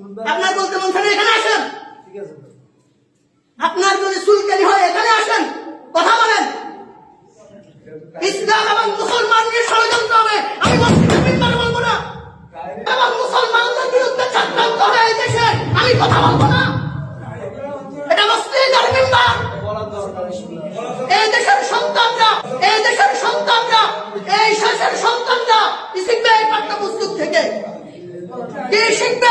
আপনার বলতে মন চাইলে এখানে আসেন। আপনার যদি চুলকানি হয় এখানে আসেন। কথা বলেন। ইসলাম এবং মুসলমানদের ষড়যন্ত্র হবে। আমি মিম্বারে বলব না। এবং মুসলমানদের বিরুদ্ধে চক্রান্ত হবে এই দেশে। আমি কথা বলব না। এটা মুসলিমদের মিম্বার। এই দেশের সন্তানরা এই দেশের সন্তানরা এই শেষের সন্তানরা শিখবে এই পাঠ্যপুস্তক থেকে? কি শিখবে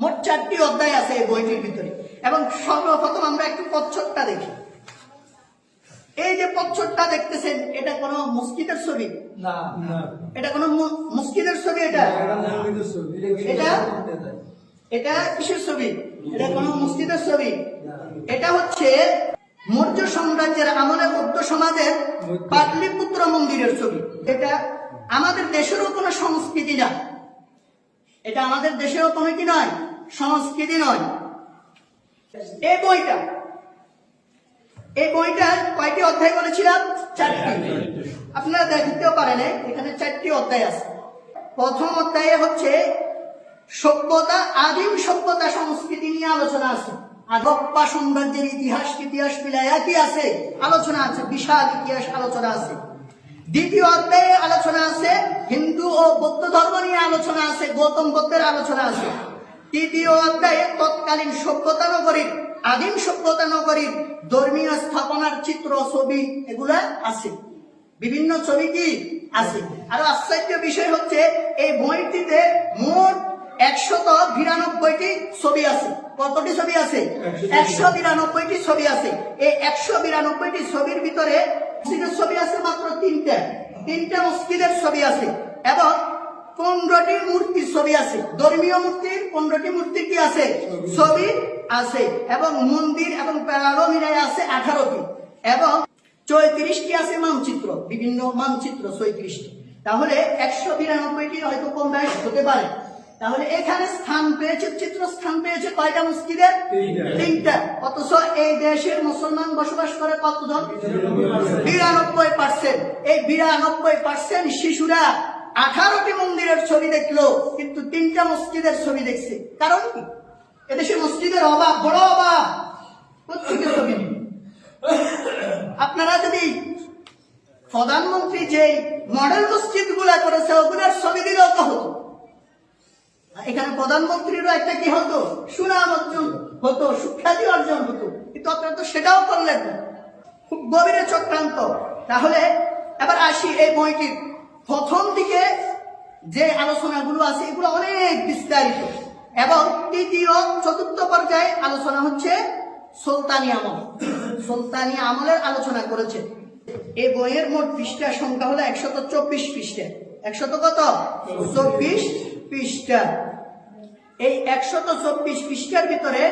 মোট চারটি অধ্যায় আছে এই বইটির ভিতরে। এবং সর্বপ্রথম আমরা একটু পচ্ছরটা দেখি। এই যে পচ্ছরটা দেখতেছেন এটা কোনো মসজিদের ছবি? না এটা কোনো মু- মসজিদের ছবি এটা? এটা এটা? কিসের ছবি? এটা কোন মসজিদের ছবি? এটা হচ্ছে মৌর্য সাম্রাজ্যের আমলে বৌদ্ধ সমাজের পাটলিপুত্র মন্দিরের ছবি। এটা আমাদের দেশেরও কোনো সংস্কৃতি না। এটা আমাদের দেশেরও কোনো কি নয়? সংস্কৃতি নয়। এই বইটা এই বইটা কয়টি অধ্যায় বলেছিলাম চারটি। আপনারা দেখতেও পারেন, এখানে চারটি অধ্যায় আছে। প্রথম অধ্যায়ে হচ্ছে সভ্যতা, আদিম সভ্যতা সংস্কৃতি নিয়ে আলোচনা আছে। আগপ্পা সাম্রাজ্যের ইতিহাস ইতিহাস মিলায়া কি আছে? আলোচনা আছে, বিশাল ইতিহাস আলোচনা আছে। দ্বিতীয় অধ্যায়ে আলোচনা আছে, হিন্দু ও বৌদ্ধ ধর্ম নিয়ে আলোচনা আছে, গৌতম বুদ্ধের আলোচনা আছে। তৃতীয় অধ্যায়ে তৎকালীন সভ্যতা নগরীর, আদিম সভ্যতা নগরীর ধর্মীয় স্থাপনার চিত্র, ছবি এগুলা আছে। বিভিন্ন ছবি কি আছে? আর আশ্চর্য বিষয় হচ্ছে, এই বইটিতে মোট একশত বিরানব্বইটি ছবি আছে। কতটি ছবি আছে? একশো বিরানব্বইটি ছবি আছে। এই একশো বিরানব্বইটি ছবির ভিতরে ছবি আছে মাত্র তিনটা। তিনটা মসজিদের ছবি আছে। এবং পনেরোটি মূর্তির ছবি আছে। ধর্মীয় মূর্তির পনেরোটি মূর্তি কি আছে? ছবি। আছে এবং মন্দির এবং প্যারালো মিলাই আছে আঠারোটি এবং চৌত্রিশটি আছে মানচিত্র বিভিন্ন মানচিত্র চৌত্রিশটি। তাহলে একশো বিরানব্বইটি হয়তো কম বেশ হতে পারে। তাহলে এখানে স্থান পেয়েছে চিত্র স্থান পেয়েছে কয়টা মসজিদের? তিনটা। তিনটা। অথচ এই দেশের মুসলমান বসবাস করে কতজন? বিরানব্বই পার্সেন্ট। এই বিরানব্বই পার্সেন্ট শিশুরা আঠারোটি মন্দিরের ছবি দেখল, কিন্তু তিনটা মসজিদের ছবি দেখছে। কারণ কি? এদেশে মসজিদের অভাব, বড় অভাব। প্রত্যেকে ছবি। আপনারা যদি প্রধানমন্ত্রী যে মডেল মসজিদগুলা করেছে, ওগুলার ছবি দিলেও তো হতো। এখানে প্রধানমন্ত্রীরও একটা কি হতো? সুনাম অর্জন হতো, সুখ্যাতি অর্জন হতো। কিন্তু আপনারা তো সেটাও করলেন খুব গভীরে চক্রান্ত। তাহলে এবার আসি এই বইটির প্রথম দিকে যে আলোচনাগুলো আছে, এগুলো অনেক বিস্তারিত। এবং তৃতীয়, চতুর্থ পর্যায়ে আলোচনা হচ্ছে সুলতানি আমল। সুলতানি আমলের আলোচনা করেছে। এই বইয়ের মোট পৃষ্ঠা সংখ্যা হলো একশত চব্বিশ পৃষ্ঠা। একশত কত? চব্বিশ পৃষ্ঠা। এই একশত চব্বিশ পৃষ্ঠার ভিতরে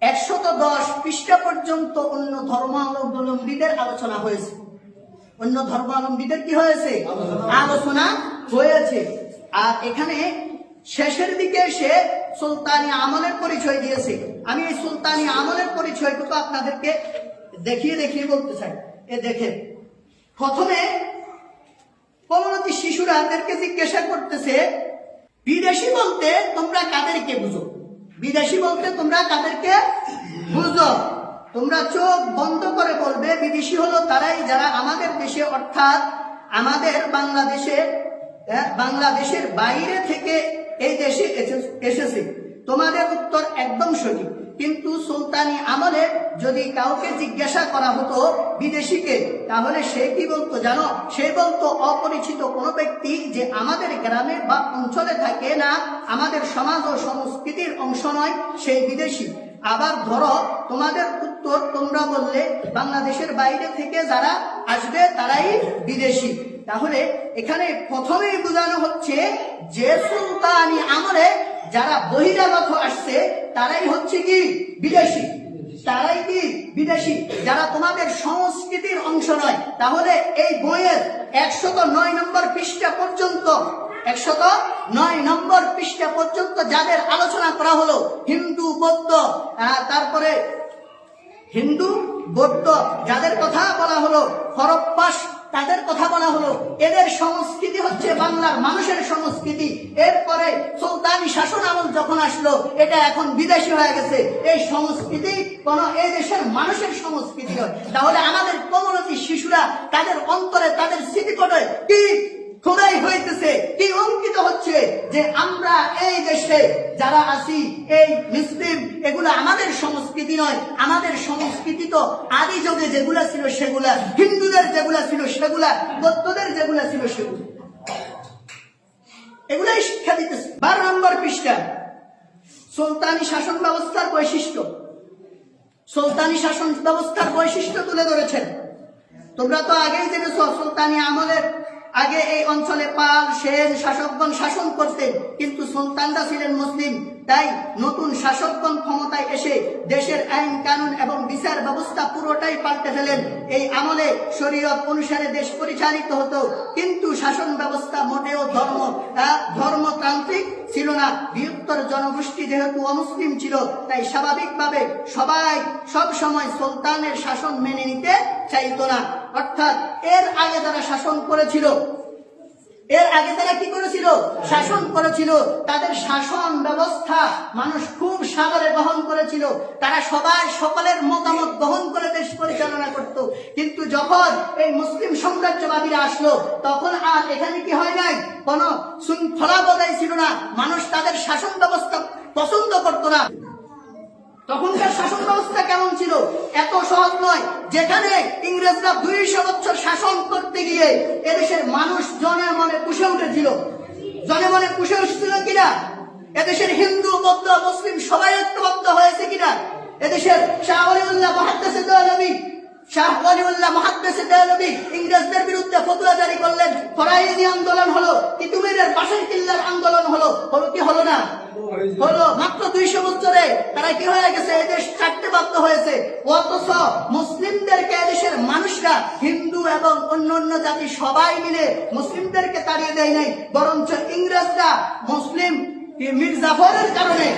একশত দশ পৃষ্ঠা পর্যন্ত অন্য ধর্মাবলম্বীদের আলোচনা হয়েছে। অন্য ধর্মাবলম্বীদের কি হয়েছে? আলোচনা হয়েছে। আর এখানে শেষের দিকে এসে সুলতানি আমলের পরিচয় দিয়েছে। আমি এই সুলতানি আমলের পরিচয়টুকু আপনাদেরকে দেখিয়ে দেখিয়ে বলতে চাই। এ দেখেন, প্রথমে পরবর্তী শিশুরা তাদেরকে জিজ্ঞাসা করতেছে, বিদেশি বলতে তোমরা কাদেরকে বুঝো? বিদেশি বলতে তোমরা কাদেরকে বুঝো? তোমরা চোখ বন্ধ করে বলবে, বিদেশি হলো তারাই যারা আমাদের দেশে, অর্থাৎ আমাদের বাংলাদেশে বাংলাদেশের বাইরে থেকে এই দেশে এসে- এসেছে। তোমাদের উত্তর একদম সঠিক। কিন্তু সুলতানি আমলে যদি কাউকে জিজ্ঞাসা করা হতো বিদেশিকে, তাহলে সে কি বলতো জানো? সে বলতো, অপরিচিত কোনো ব্যক্তি যে আমাদের গ্রামে বা অঞ্চলে থাকে না, আমাদের সমাজ ও সংস্কৃতির অংশ নয়, সেই বিদেশি। আবার ধরো, তোমাদের উত্তর তোমরা বললে, বাংলাদেশের বাইরে থেকে যারা আসবে, তারাই বিদেশি। তাহলে এখানে প্রথমেই বোঝানো হচ্ছে যে সুলতানি আমলে যারা বহিরাগত আসছে, তারাই হচ্ছে কি? বিদেশি। তারাই কি? বিদেশি। যারা তোমাদের সংস্কৃতির অংশ নয়, তাহলে এই বইয়ের একশত নয় নম্বর পৃষ্ঠা পর্যন্ত একশত নয় নম্বর পৃষ্ঠা পর্যন্ত যাদের আলোচনা করা হলো, হিন্দু, বৌদ্ধ তারপরে হিন্দু, বৌদ্ধ, যাদের কথা বলা হলো, হরপ্পাস, তাদের কথা বলা হলো, এদের সংস্কৃতি হচ্ছে বাংলার মানুষের সংস্কৃতি। এরপরে সুলতানি শাসন আমল যখন আসলো, এটা এখন বিদেশি হয়ে গেছে। এই সংস্কৃতি কোন এই দেশের মানুষের সংস্কৃতি নয়। তাহলে আমাদের কমলতি শিশুরা তাদের অন্তরে, তাদের স্মৃতিকটে কি খোদাই হইতেছে, কি অঙ্কিত হচ্ছে যে আমরা এই দেশে যারা আছি, এই মুসলিম, এগুলো আমাদের সংস্কৃতি নয়, আমাদের সংস্কৃতি তো আদি যুগে যেগুলা ছিল সেগুলা, হিন্দুদের যেগুলা ছিল সেগুলা, বৌদ্ধদের যেগুলা ছিল সেগুলা। এগুলাই শিক্ষা দিতেছে। বারো নম্বর পৃষ্ঠা, সুলতানি শাসন ব্যবস্থার বৈশিষ্ট্য। সুলতানি শাসন ব্যবস্থার বৈশিষ্ট্য তুলে ধরেছেন। তোমরা তো আগেই জেনেছ, সুলতানি আমলের আগে এই অঞ্চলে পাল, সেন, শাসকগণ শাসন করতেন, কিন্তু সুলতানরা ছিলেন মুসলিম। তাই নতুন শাসকগণ ক্ষমতায় এসে দেশের আইন, কানুন এবং বিচার ব্যবস্থা পুরোটাই পাল্টে ফেলেন। এই আমলে শরীয়ত অনুসারে দেশ পরিচালিত হতো, কিন্তু শাসন ব্যবস্থা মোটেও ধর্ম ধর্মতান্ত্রিক ছিল না। বৃহত্তর জনগোষ্ঠী যেহেতু অমুসলিম ছিল, তাই স্বাভাবিকভাবে সবাই সব সময় সুলতানের শাসন মেনে নিতে চাইত না। অর্থাৎ এর আগে যারা শাসন করেছিল, এর আগে তারা কি করেছিল? শাসন করেছিল। তাদের শাসন ব্যবস্থা মানুষ খুব সাদরে গ্রহণ করেছিল। তারা সবাই সকলের মতামত বহন করে দেশ পরিচালনা করত। কিন্তু যখন এই মুসলিম সাম্রাজ্যবাদীরা আসলো, তখন আর এখানে কি হয় নাই? কোন শৃঙ্খলা বজায় ছিল না। মানুষ তাদের শাসন ব্যবস্থা পছন্দ করতো না। তখনকার শাসন ব্যবস্থা কেমন ছিল? এত সহজ নয়। যেখানে ইংরেজরা দুইশো বছর শাসন করতে গিয়ে এদেশের মানুষ জনে মনে পুষে উঠেছিল। জনে মনে পুষে উঠেছিল কিনা? এদেশের হিন্দু, বৌদ্ধ, মুসলিম সবাই ঐক্যবদ্ধ হয়েছে কিনা? এদেশের শাহ আলিউল্লাহ মহাদ্দেশে দেওয়ালবী শাহ ওয়ালিউল্লাহ মহাদ্দেশে দেওয়ালবী ইংরেজদের বিরুদ্ধে ফতুয়া জারি করলেন, ফরাইজি আন্দোলন হলো তিতুমিরের বাসের কিল্লার আন্দোলন হলো হলো কি হলো না? হলো মাত্র দুইশো বছরে তারা কি হয়ে গেছে? চারটে বাধ্য হয়েছে। অথচ মুসলিমদেরকে এদেশের মানুষরা হিন্দু এবং অন্য অন্য জাতি সবাই মিলে মুসলিমদেরকে তাড়িয়ে দেয় নাই, বরঞ্চ ইংরেজরা মুসলিম মীর জাফরের কারণে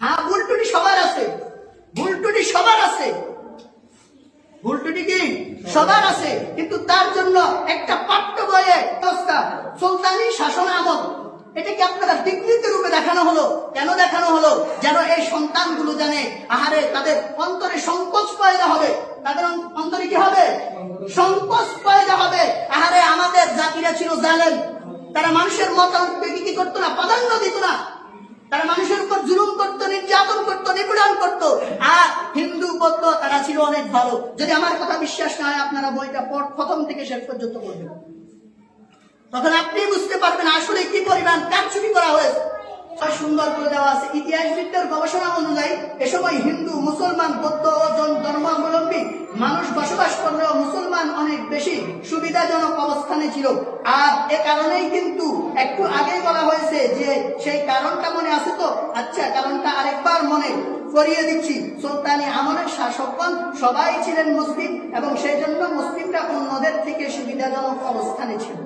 হ্যাঁ সবার আছে। কি? সবার আছে। কিন্তু তার জন্য একটা পাঠ্য বইয়ে সুলতানি শাসন আমল এটাকে আপনারা বিকৃতি রূপে দেখানো হলো? কেন দেখানো হলো? যেন এই সন্তানগুলো জানে, আহারে, তাদের অন্তরে সংকোচ পয়দা হবে। তাদের অন্তরে কি হবে? সংকোচ পয়দা হবে। আহারে, আমাদের জাতিরা ছিল জালেন তারা মানুষের মতামতকে কি করতো না? প্রাধান্য দিত না। তারা মানুষের উপর জুলুম করতো, নির্যাতন করতো, নিপীড়ন করতো। আর হিন্দু বৌদ্ধ, তারা ছিল অনেক ভালো। যদি আমার কথা বিশ্বাস না হয়, আপনারা বইটা প্রথম থেকে শেষ পর্যন্ত পড়বেন। তখন আপনি বুঝতে পারবেন আসলে কি পরিমাণ কারচুপি করা হয়েছে। সুন্দর করে দেওয়া আছে। ইতিহাসবিদদের গবেষণা অনুযায়ী এ সময় হিন্দু, মুসলমান, বৌদ্ধ ও ধর্মাবলম্বী মানুষ বসবাস করলেও মুসলমান অনেক বেশি সুবিধাজনক অবস্থানে ছিল। আর এ কারণেই কিন্তু একটু আগেই বলা হয়েছে যে সেই কারণটা মনে আছে তো? আচ্ছা কারণটা আরেকবার মনে করিয়ে দিচ্ছি। সুলতানি আমলের শাসকগণ সবাই ছিলেন মুসলিম এবং সেই জন্য মুসলিমরা অন্যদের থেকে সুবিধাজনক অবস্থানে ছিল।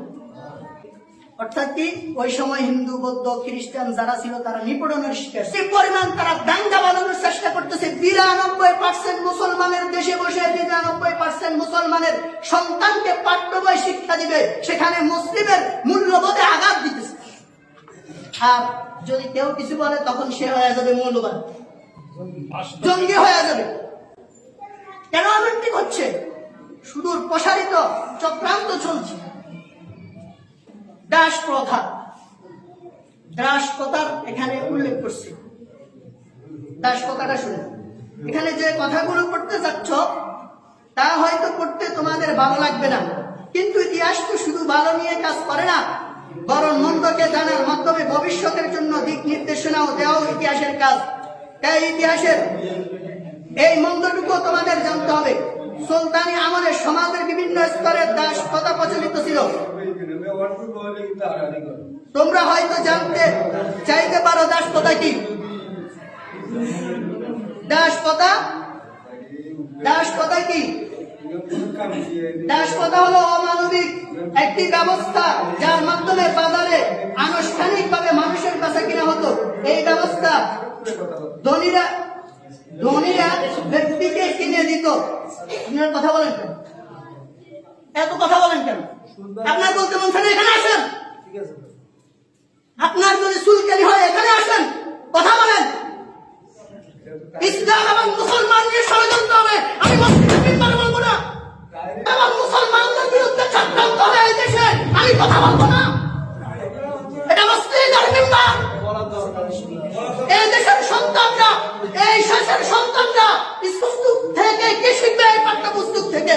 অর্থাৎ কি? ওই সময় হিন্দু, বৌদ্ধ, খ্রিস্টান যারা ছিল, তারা নিপীড়নের শিকার। সে পরিমাণ তারা দাঙ্গা বানানোর চেষ্টা করতেছে, বিরানব্বই পার্সেন্ট মুসলমানের দেশে বসে, বিরানব্বই পার্সেন্ট মুসলমানের সন্তানকে পাঠ্যবই শিক্ষা দিবে, সেখানে মুসলিমের মূল্যবোধে আঘাত দিতেছে। আর যদি কেউ কিছু বলে, তখন সে হয়ে যাবে মূল্যবান। জঙ্গি হয়ে যাবে। কেন এমনটি হচ্ছে? সুদূর প্রসারিত চক্রান্ত চলছে। দাস প্রথা দাস প্রথার এখানে উল্লেখ করছে। দাস কথাটা শুনে এখানে যে কথাগুলো পড়তে যাচ্ছ তা হয়তো পড়তে তোমাদের ভালো লাগবে না। কিন্তু ইতিহাস তো শুধু ভালো নিয়ে কাজ করে না, বরং মন্দকে জানার মাধ্যমে ভবিষ্যতের জন্য দিক নির্দেশনাও দেওয়াও ইতিহাসের কাজ। তাই ইতিহাসের এই মন্ত্রটুকু তোমাদের জানতে হবে। সুলতানি আমাদের সমাজের বিভিন্ন স্তরের দাস কথা প্রচলিত ছিল। তোমরা হয়তো জানতে, চাইতে পারো দাস কথা কি? দাস কথা দাস কথা কি? দাস কথা হলো অমানবিক একটি ব্যবস্থা, যার মাধ্যমে বাজারে আনুষ্ঠানিকভাবে মানুষের কাছে কিনা হতো। এই ব্যবস্থা ধনীরা ধনীরা ব্যক্তিকে কিনে দিত। আপনার কথা বলেন কেন? এত কথা বলেন কেন? আপনার বলতে মন এখানে আসেন। আপনার যদি চুলকানি হয়, এখানে আসেন। কথা বলেন। ইসলাম এবং মুসলমান নিয়ে ষড়যন্ত্র হবে। আমি মিম্বারে বলব না। এবং মুসলমানদের বিরুদ্ধে চক্রান্ত হবে এই দেশে। আমি কথা বলব না। এটা মসজিদের মিম্বার বলার দরকার এই দেশের সন্তানরা এই শেষের সন্তানরা স্কুল থেকে কি শিখবে এই পাঠ্যপুস্তক থেকে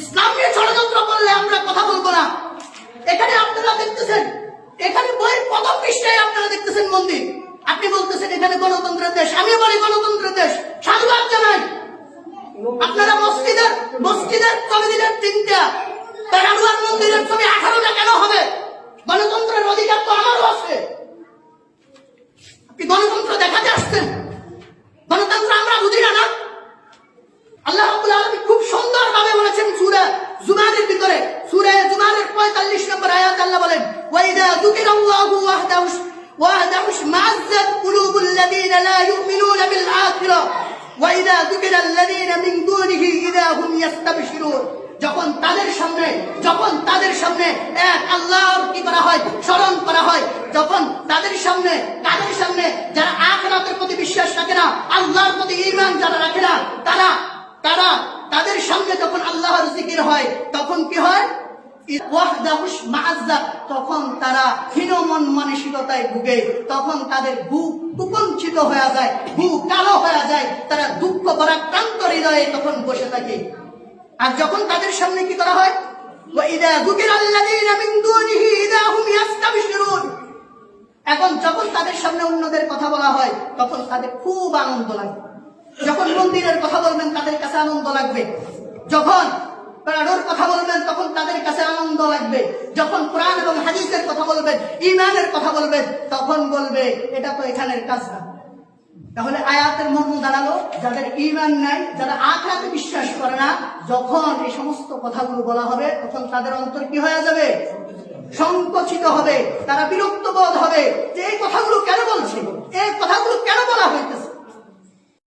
ইসলাম নিয়ে ষড়যন্ত্র করলে আমরা কথা বলব না। এখানে আপনারা দেখতেছেন, এখানে বইয়ের প্রথম পৃষ্ঠায় আপনারা দেখতেছেন মন্দির। আপনি বলতেছেন, এখানে গণতন্ত্রের দেশ। আমি বলি গণতন্ত্রের দেশ। সাধুবাদ জানাই। আপনারা মসজিদের মসজিদের ছবি দিলেন তিনটা তার মন্দিরের ছবি আঠারোটা কেন হবে? গণতন্ত্রের অধিকার তো আমারও আছে। আপনি গণতন্ত্র দেখাতে আসছেন। গণতন্ত্র আমরা বুঝি না। আল্লাহ রাব্বুল আলামিন খুব সুন্দর বলেছেন সূরা জুমারের ভিতরে, সূরা জুমারের 45 নম্বর আয়াত আল্লাহ বলেন ওয়া যুকিরাল্লাহু ওয়াহদাহু ওয়াহদাহু মা'আজ্জাত কুলুবুল লাযীনা লা ইউমিনুনা বিল আখিরাহ ওয়া যুকিরাল্লাযীনা দুনিহি হুম ইস্তাবশিরুন যখন তাদের সামনে, যখন তাদের সামনে এক আল্লাহর কি করা হয়, স্মরণ করা হয়, যখন তাদের সামনে তাদের সামনে যারা আখরাতের প্রতি বিশ্বাস রাখে না, আল্লাহর প্রতি ঈমান যারা রাখে না, তারা তারা তাদের সঙ্গে যখন আল্লাহর জিকির হয়, তখন কি হয়? তখন তারা হীনমন মানসিকতায় ভুগে, তখন তাদের বুক কুকঞ্চিত হয়ে যায়, বুক কালো হয়ে যায়, তারা দুঃখ পরাক্রান্ত হৃদয়ে তখন বসে থাকে। আর যখন তাদের সামনে কি করা হয়? এখন যখন তাদের সামনে অন্যদের কথা বলা হয়, তখন তাদের খুব আনন্দ লাগে। যখন মন্দিরের কথা বলবেন, তাদের কাছে আনন্দ লাগবে। যখন প্রাণের কথা বলবেন, তখন তাদের কাছে আনন্দ লাগবে। যখন কোরআন এবং হাদিসের কথা বলবেন ইমানের কথা বলবেন, তখন বলবে, এটা তো এখানের কাজ না। তাহলে আয়াতের মর্ম দাঁড়াল, যাদের ইমান নাই, যারা আখরাতে বিশ্বাস করে না, যখন এই সমস্ত কথাগুলো বলা হবে, তখন তাদের অন্তর কি হয়ে যাবে? সংকোচিত হবে, তারা বিরক্ত বোধ হবে। যে এই কথাগুলো কেন বলছে? এই কথাগুলো কেন বলা হইতেছে?